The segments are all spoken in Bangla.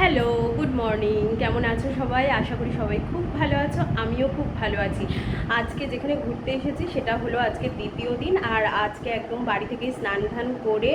হ্যালো গুড মর্নিং কেমন আছো সবাই? আশা করি সবাই খুব ভালো আছো, আমিও খুব ভালো আছি। আজকে যেখানে ঘুরতে এসেছি সেটা হলো আজকে দ্বিতীয় দিন আর আজকে একদম বাড়ি থেকে স্নান ধান করে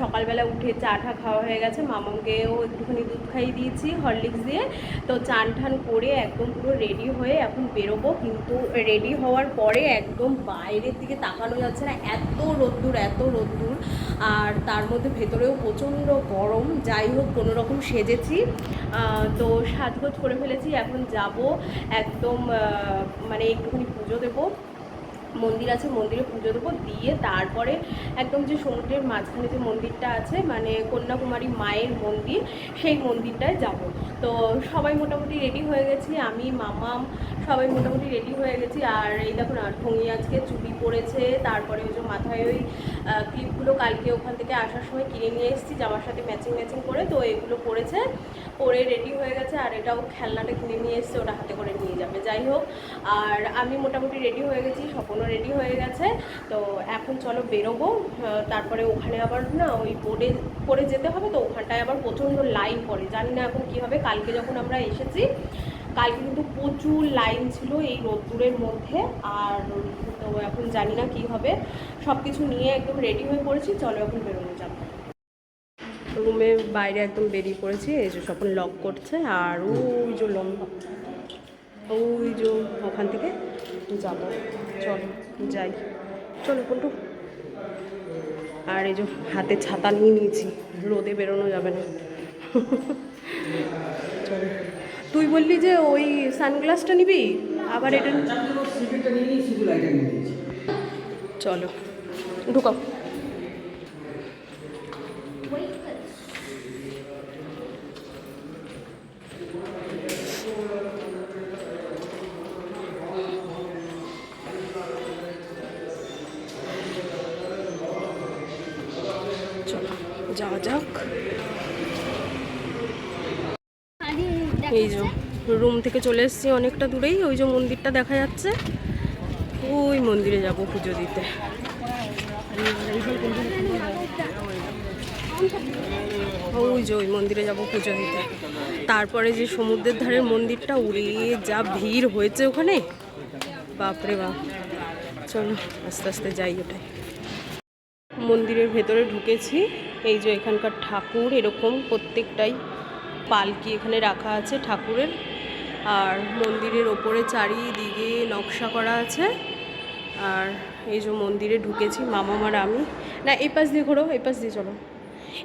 সকালবেলা উঠে চা টা খাওয়া হয়ে গেছে। মামাকেও একটুখানি দুধ খাইয়ে দিয়েছি হরলিক্স দিয়ে। তো চান ঠান করে একদম পুরো রেডি হয়ে এখন বেরোবো। কিন্তু রেডি হওয়ার পরে একদম বাইরের দিকে তাকানো যাচ্ছে না। এত রোদ্দুর এত রোদ্দুর। আর তার মধ্যে ভেতরেও প্রচণ্ড গরম। যাই হোক, কোনো রকম সেজেছি তো সাজগোজ করে ফেলেছি, এখন যাব একদম মানে একটুখানি পুজো দেবো। মন্দির আছে, মন্দিরে পুজো দেবো, দিয়ে তারপরে একদম যে সমুদ্রের মাঝখানে যে মন্দিরটা আছে মানে কন্যাকুমারী মায়ের মন্দির, সেই মন্দিরটায় যাব। তো সবাই মোটামুটি রেডি হয়ে গেছি, আমি, মামাম, সবাই মোটামুটি রেডি হয়ে গেছি। আর এই দেখুন, আর ঠঙি আজকে চুড়ি পরেছে তারপরে ওই যে মাথায় ওই ক্লিপগুলো কালকে ওখান থেকে আসার সময় কিনে নিয়ে এসেছি, জামার সাথে ম্যাচিং ম্যাচিং করে। তো এগুলো পরেছে পরে রেডি হয়ে গেছে, আর এটাও খেলনাটা কিনে নিয়ে এসছে, ওটা হাতে করে নিয়ে যাবে। যাই হোক, আর আমি মোটামুটি রেডি হয়ে গেছি, স্বপনও রেডি হয়ে গেছে। তো এখন চলো বেরোবো তারপরে ওখানে আবার না ওই বোর্ডে করে যেতে হবে, তো ওখানটায় আবার প্রচণ্ড লাইন পড়ে। জানি না এখন কী হবে, কালকে যখন আমরা এসেছি, কালকে কিন্তু প্রচুর লাইন ছিল এই রোদ্দুরের মধ্যে, আর এখন জানি না কী হবে। সব কিছু নিয়ে একদম রেডি হয়ে পড়েছি, চলো এখন বেরোনো যাব রুমে বাইরে একদম বেরিয়ে পড়েছি, এই যে স্বপন লক করছে, আর ওই যে লম্বা। ওই যে ওখান থেকে যাব। চলো, যাই। চলো পন্টু আর এই যে হাতে ছাতা নিয়ে নিয়েছি, রোদে বেরোনো যাবে না। চলো। তুই বললি যে ওই সানগ্লাসটা নিবি? আবার এটা চলো ঢুকাও চলো যাওয়া যাক এই যে রুম থেকে চলে এসেছি অনেকটা দূরেই, ওই যে মন্দিরটা দেখা যাচ্ছে। ওই মন্দিরে যাব পুজো দিতে। ওই যে ওই মন্দিরে যাব পুজো দিতে। তারপরে যে সমুদ্রের ধারের মন্দিরটা উড়িয়ে যা ভিড় হয়েছে ওখানে। বাপরে বাপ। চলো, আস্তে আস্তে যাই ওটাই। মন্দিরের ভেতরে ঢুকেছি। এই যে এখানকার ঠাকুর, এরকম প্রত্যেকটাই পালকি এখানে রাখা আছে ঠাকুরের। আর মন্দিরের ওপরে চারিদিকে নকশা করা আছে। আর এই যে মন্দিরে ঢুকেছি মামামার আমি। না, এই পাশ দিয়ে ঘোরো এই পাশ দিয়ে চলো।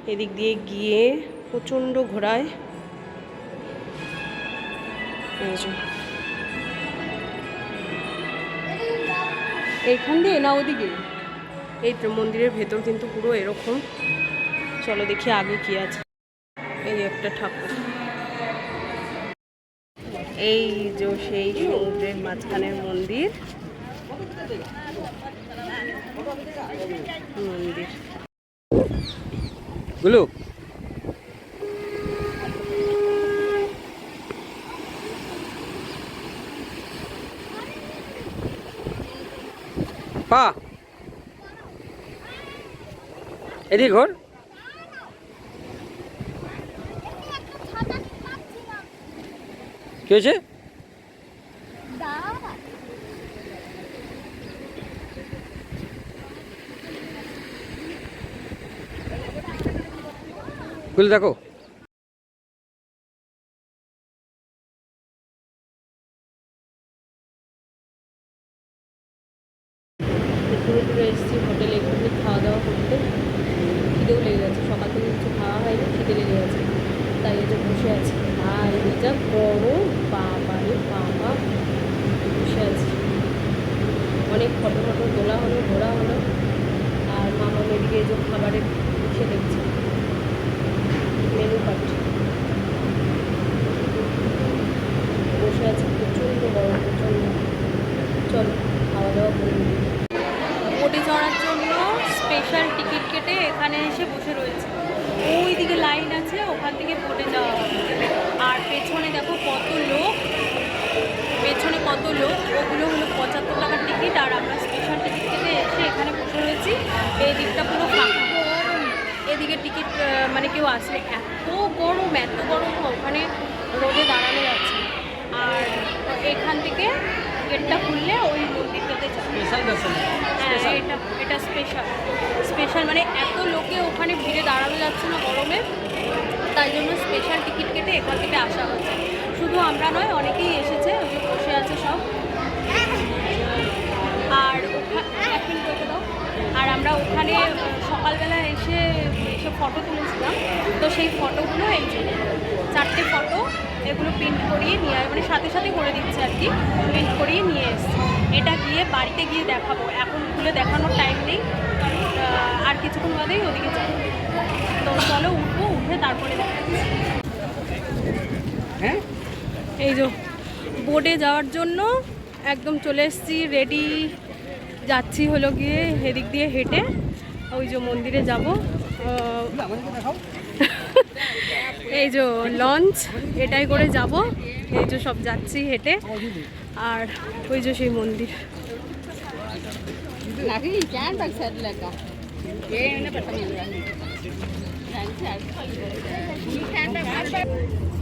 এদিক দিয়ে গিয়ে প্রচণ্ড ঘোরায়। এই যে। এইখান দিয়ে না ওদিকে? এই মন্দিরের ভেতর কিন্তু পুরো এরকম। চলো দেখি আগে কি আছে। এই একটা ঠাকুর। এই যে সেই সমুদ্রের মাঝখানের মন্দির। মন্দির। গুলু। পা। এদিকে ঘর। কি হয়েছে? খুলে দেখো। ঘুরে ঘুরে এসেছি হোটেলে খাওয়া দাওয়া করতে। খিদেও লেগে গেছে, সকাল থেকে কিছু খাওয়া হয়নি, খিদে লেগে গেছে, তাই যে বসে আছি। আর এই যা গরম বাবা বসে আছি অনেক ফটো ফটো তোলা হলো ঘোরা হলো আর মামা এই যে খাবারের বসে দেখছি মেনু কার্ড বসে আছি প্রচণ্ড গরম প্রচণ্ড চলো খাওয়া দাওয়া করে। বোটে চড়ার জন্য স্পেশাল টিকিট কেটে এখানে এসে বসে রয়েছে ওই দিকে লাইন আছে ওখান থেকে বোটে যাওয়া হবে আর পেছনে দেখো কত লোক পেছনে কত লোক ওগুলো হলো পঁচাত্তর টাকার টিকিট আর আমরা স্পেশাল টিকিট কেটে এসে এখানে বসে রয়েছি। এই দিকটা পুরো ফাঁকা। এদিকে টিকিট মানে কেউ আসলে এত গরম এত গরম ওখানে রোদে দাঁড়ানো যাচ্ছে আর এখান থেকে গেটটা খুললে ওই মন্দিরটাতে হ্যাঁ এটা এটা স্পেশাল স্পেশাল মানে এত লোকে ওখানে ভিড়ে দাঁড়ানো যাচ্ছে না তাই জন্য স্পেশাল টিকিট কেটে এখান থেকে আসা হচ্ছে। শুধু আমরা নয়, অনেকেই এসেছে, ওই যে বসে আছে সব। আর আর আমরা ওখানে সকালবেলা এসে এসে ফটো তুলেছিলাম। তো সেই ফটোগুলো এই যে চারটে ফটো এগুলো প্রিন্ট করিয়ে নিয়ে মানে সাথে সাথে করে দিচ্ছে আর কি প্রিন্ট করিয়ে নিয়ে এসছি। এটা গিয়ে বাড়িতে গিয়ে দেখাবো। এখন খুলে দেখানোর টাইম নেই। আর কিছুক্ষণ বাদেই ওদিকে যাব। তো চলো উঠবো উঠে তারপরে হ্যাঁ? এই যে বোটে যাওয়ার জন্য একদম চলে এসেছি রেডি যাচ্ছি হলো গিয়ে এদিক দিয়ে হেঁটে। ওই যে মন্দিরে যাব। এই যে লঞ্চ এটাই করে যাব। এই যে সব যাচ্ছি হেঁটে। আর ওই যে সেই মন্দির। 现在，你看那。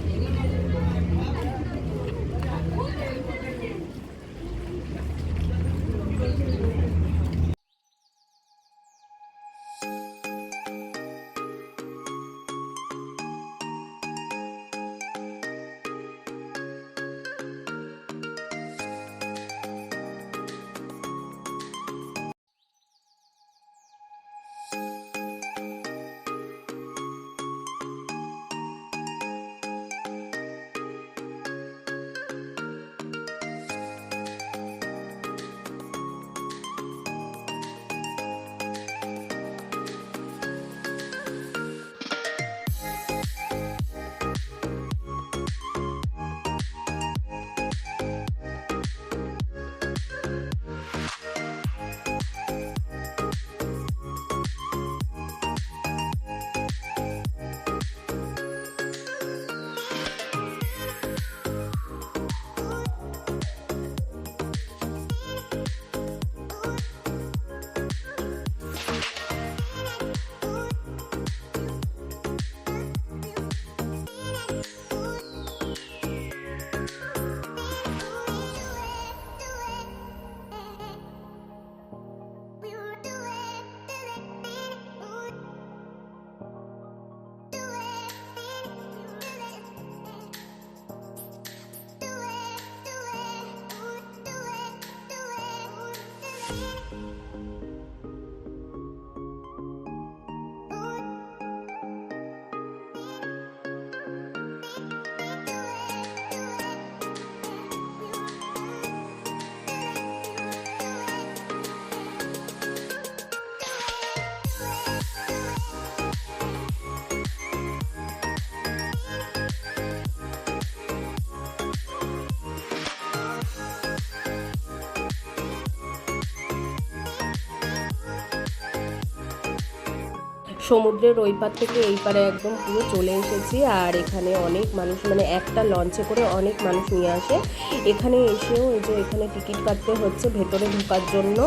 সমুদ্রের ওই পার থেকে এই পারে একদম পুরো চলে এসেছি আর এখানে অনেক মানুষ মানে একটা লঞ্চে করে অনেক মানুষ নিয়ে আসে। এখানে এসেও এই যে এখানে টিকিট কাটতে হচ্ছে, ভেতরে ঢোকার জন্য।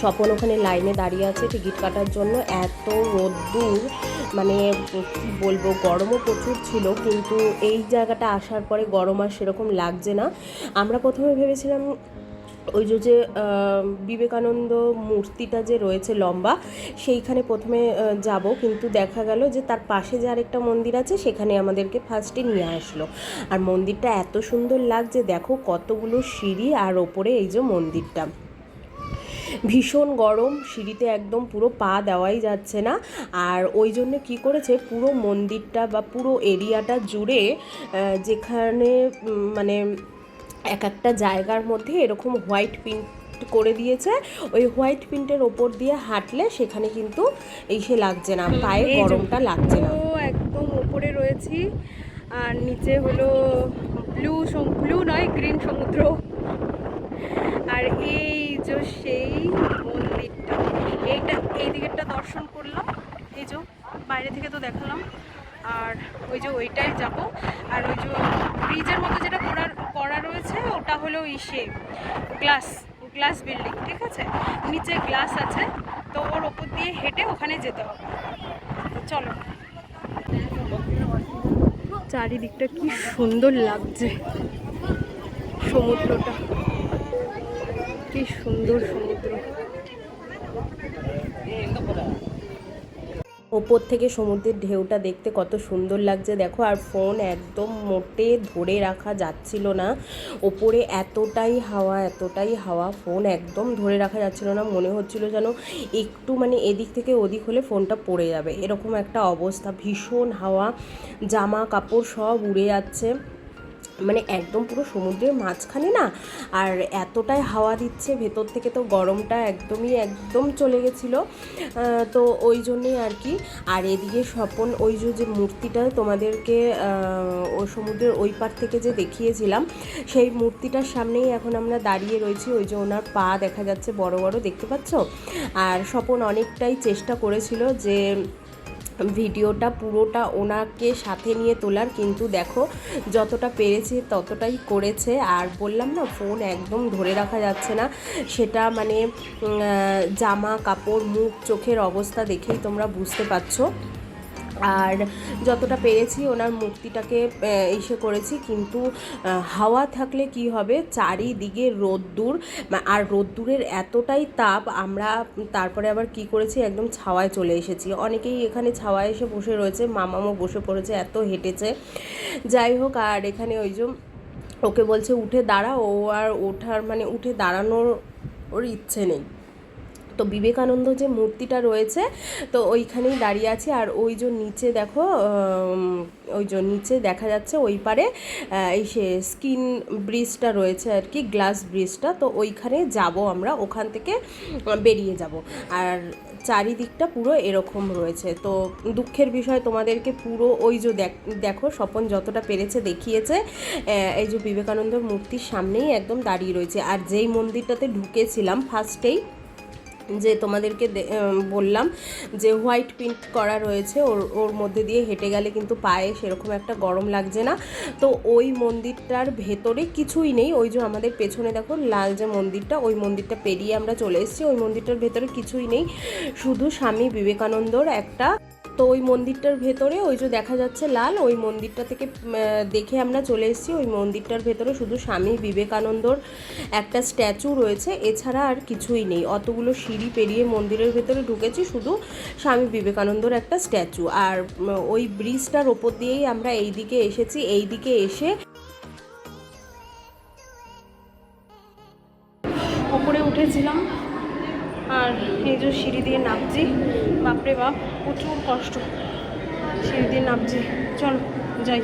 স্বপন ওখানে লাইনে দাঁড়িয়ে আছে টিকিট কাটার জন্য। এত রোদ্দুর মানে কি বলব, গরমও প্রচুর ছিল, কিন্তু এই জায়গাটা আসার পরে গরম আর সেরকম লাগছে না। আমরা প্রথমে ভেবেছিলাম ওই যে যে বিবেকানন্দ মূর্তিটা যে রয়েছে লম্বা, সেইখানে প্রথমে যাব। কিন্তু দেখা গেল যে তার পাশে যে আরেকটা মন্দির আছে, সেখানে আমাদেরকে ফার্স্টে নিয়ে আসলো। আর মন্দিরটা এত সুন্দর লাগছে, দেখো কতগুলো সিঁড়ি আর ওপরে এই যে মন্দিরটা। ভীষণ গরম, সিঁড়িতে একদম পুরো পা দেওয়াই যাচ্ছে না। আর ওই জন্য কী করেছে, পুরো মন্দিরটা বা পুরো এরিয়াটা জুড়ে যেখানে মানে এক একটা জায়গার মধ্যে এরকম হোয়াইট প্রিন্ট করে দিয়েছে। ওই হোয়াইট প্রিন্টের ওপর দিয়ে হাঁটলে সেখানে কিন্তু এসে লাগছে না পায়ে গরমটা লাগছে না। একদম উপরে রয়েছি আর নিচে হলো ব্লু ব্লু নয় গ্রিন সমুদ্র। আর এই যে সেই মন্দিরটা এইটা এই দিকেরটা দর্শন করলাম এই যে বাইরে থেকে তো দেখালাম। আর ওই যে ওইটাই যাব। আর ওই যে ব্রিজের মতো যেটা করা করা রয়েছে, ওটা হলো ইসে গ্লাস গ্লাস বিল্ডিং ঠিক আছে? নিচে গ্লাস আছে, তো ওর ওপর দিয়ে হেঁটে ওখানে যেতে হবে। চলো। চারিদিকটা কি সুন্দর লাগছে। সমুদ্রটা। কি সুন্দর সমুদ্র। ওপর থেকে সমুদ্রের ঢেউটা দেখতে কত সুন্দর লাগছে। দেখো, আর ফোন একদম মোটে ধরে রাখা যাচ্ছিল না। ওপরে এতটাই হাওয়া এতটাই হাওয়া, ফোন একদম ধরে রাখা যাচ্ছিল না। মনে হচ্ছিল যেন একটু মানে এদিক থেকে ওদিক হলে ফোনটা পড়ে যাবে। এরকম একটা অবস্থা, ভীষণ হাওয়া, জামা কাপড় সব উড়ে যাচ্ছে। মানে একদম পুরো সমুদ্রের মাঝখানে না, আর এতটাই হাওয়া দিচ্ছে, ভেতর থেকে তো গরমটা একদমই, একদম চলে গেছিল। তো ওই জন্যই আর কি। আর এদিকে স্বপন, ওই যে মূর্তিটা তোমাদেরকে ও সমুদ্রের ওই পার থেকে যে দেখিয়েছিলাম, সেই মূর্তিটার সামনেই এখন আমরা দাঁড়িয়ে রয়েছি। ওই যে ওনার পা দেখা যাচ্ছে বড় বড়, দেখতে পাচ্ছ? আর স্বপন অনেকটাই চেষ্টা করেছিল যে ভিডিওটা পুরোটা ওনাকে সাথে নিয়ে তোলার, কিন্তু দেখো যতটা পেরেছে ততটাই করেছে। আর বললাম না, ফোন একদম ধরে রাখা যাচ্ছে না। সেটা মানে জামা, কাপড়, মুখ, চোখের অবস্থা দেখেই তোমরা বুঝতে পারছ। আর যতটা পেরেছি ওনার মূর্তিটাকে ইসে করেছি। কিন্তু হাওয়া থাকলে কি হবে? চারিদিকে রোদ্দুর। আর রোদ্দুরের এতটাই তাপ, আমরা তারপরে আবার কি করেছি? একদম ছাওয়ায় চলে এসেছি। অনেকেই এখানে ছাওয়ায় এসে বসে রয়েছে। মামামও বসে পড়েছে, এত হেঁটেছে। যাই হোক, আর এখানে ওই যে ওকে বলছে, উঠে দাঁড়া। ও আর ওঠার মানে উঠে দাঁড়ানোর ওর ইচ্ছে নেই। তো বিবেকানন্দ যে মূর্তিটা রয়েছে, তো ওইখানেই দাঁড়িয়ে আছি। আর ওই যে নিচে দেখো ওই যে নিচে দেখা যাচ্ছে ওই পারে এই সে স্কিন ব্রিজটা রয়েছে আর কি, গ্লাস ব্রিজটা। তো ওইখানে যাব আমরা, ওখান থেকে বেরিয়ে যাব। আর চারিদিকটা পুরো এরকম রয়েছে। তো দুঃখের বিষয় তোমাদেরকে পুরো ওই যে দেখো স্বপন যতটা পেরেছে দেখিয়েছে এই যে বিবেকানন্দর মূর্তির সামনেই একদম দাঁড়িয়ে রয়েছে। আর যেই মন্দিরটাতে ঢুকেছিলাম ফার্স্টেই যে তোমাদেরকে বললাম যে হোয়াইট প্রিন্ট করা রয়েছে, ওর ওর মধ্যে দিয়ে হেঁটে গেলে কিন্তু পায়ে সেরকম একটা গরম লাগছে না। তো ওই মন্দিরটার ভেতরে কিছুই নেই, ওই যে আমাদের পেছনে দেখো লাল যে মন্দিরটা, ওই মন্দিরটা পেরিয়ে আমরা চলে এসেছি, ওই মন্দিরটার ভেতরে কিছুই নেই। শুধু স্বামী বিবেকানন্দর একটা তো ওই মন্দিরটার ভেতরে ওই যে দেখা যাচ্ছে লাল, ওই মন্দিরটা থেকে দেখে আমরা চলে এসেছি। ওই মন্দিরটার ভেতরে শুধু স্বামী বিবেকানন্দর একটা স্ট্যাচু রয়েছে। এছাড়া আর কিছুই নেই। অতগুলো সিঁড়ি পেরিয়ে মন্দিরের ভেতরে ঢুকেছি, শুধু স্বামী বিবেকানন্দর একটা স্ট্যাচু। আর ওই ব্রিজটার ওপর দিয়েই আমরা এই দিকে এসেছি। এই দিকে এসে ওপরে উঠেছিলাম। আর এই যে সিঁড়ি দিয়ে নামছি, বাপরে বাপ, প্রচুর কষ্ট। সিঁড়ি দিয়ে নামছি। চল, যাই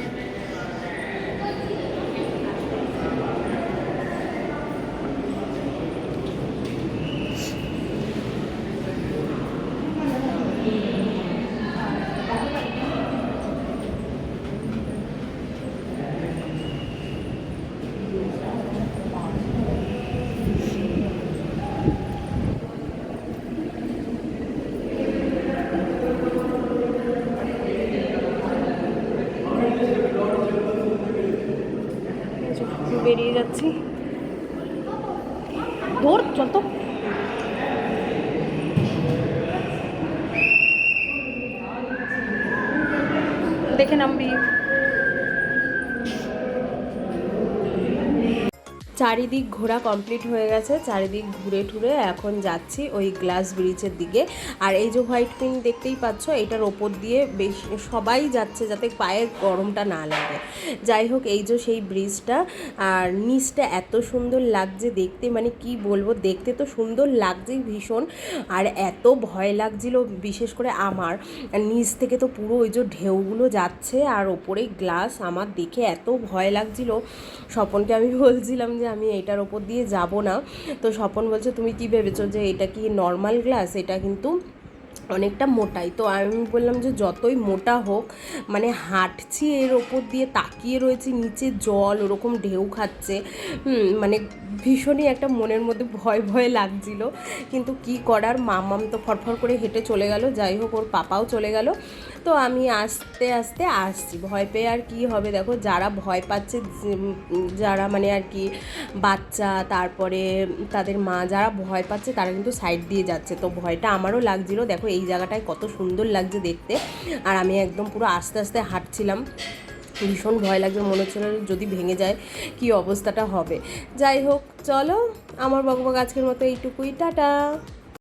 এই যে বেরিয়ে যাচ্ছি ধর চল তো দেখে নামবি চারিদিক ঘোরা কমপ্লিট হয়ে গেছে, চারিদিক ঘুরে টুরে এখন যাচ্ছি ওই গ্লাস ব্রিজের দিকে। আর এই যে হোয়াইট পিঙ্ক দেখতেই পাচ্ছ, এটার ওপর দিয়ে বেশ সবাই যাচ্ছে যাতে পায়ের গরমটা না লাগে। যাই হোক, এই যে সেই ব্রিজটা আর নিচটা এত সুন্দর লাগছে দেখতে মানে কি বলব, দেখতে তো সুন্দর লাগছেই ভীষণ, আর এত ভয় লাগছিল বিশেষ করে আমার। নিচ থেকে তো পুরো ওই যে ঢেউগুলো যাচ্ছে, আর ওপরে গ্লাস আমার দেখে এত ভয় লাগছিল। স্বপনকে আমি বলছিলাম যে আমি এটার ওপর দিয়ে যাব না। তো স্বপন বলছে, তুমি কি ভেবেছো যে এটা কি নর্মাল গ্লাস এটা কিন্তু অনেকটা মোটাই। তো আমি বললাম যে, যতই মোটা হোক মানে হাঁটছি এর ওপর দিয়ে, তাকিয়ে রয়েছে, নিচে জল, ওরকম ঢেউ খাচ্ছে মানে ভীষণই একটা মনের মধ্যে ভয় ভয় লাগছিল। কিন্তু কি করার? মামাম তো ফরফর করে হেঁটে চলে গেল। যাই হোক, ওর পাপাও চলে গেল। তো আমি আস্তে আস্তে আসছি। ভয় পেয়ে আর কি হবে? দেখো, যারা ভয় পাচ্ছে যারা মানে আর কি বাচ্চা, তারপরে তাদের মা, যারা ভয় পাচ্ছে, তারা কিন্তু সাইড দিয়ে যাচ্ছে। তো ভয়টা আমারও লাগছিল। দেখো, এই জায়গাটায় কত সুন্দর লাগছে দেখতে। আর আমি একদম পুরো আস্তে আস্তে হাঁটছিলাম। ভীষণ ভয় লাগবে, মনে হচ্ছিল যদি ভেঙে যায় কি অবস্থাটা হবে। যাই হোক, চলো, আমার বকবক আজকের মতো এইটুকুই, টাটা!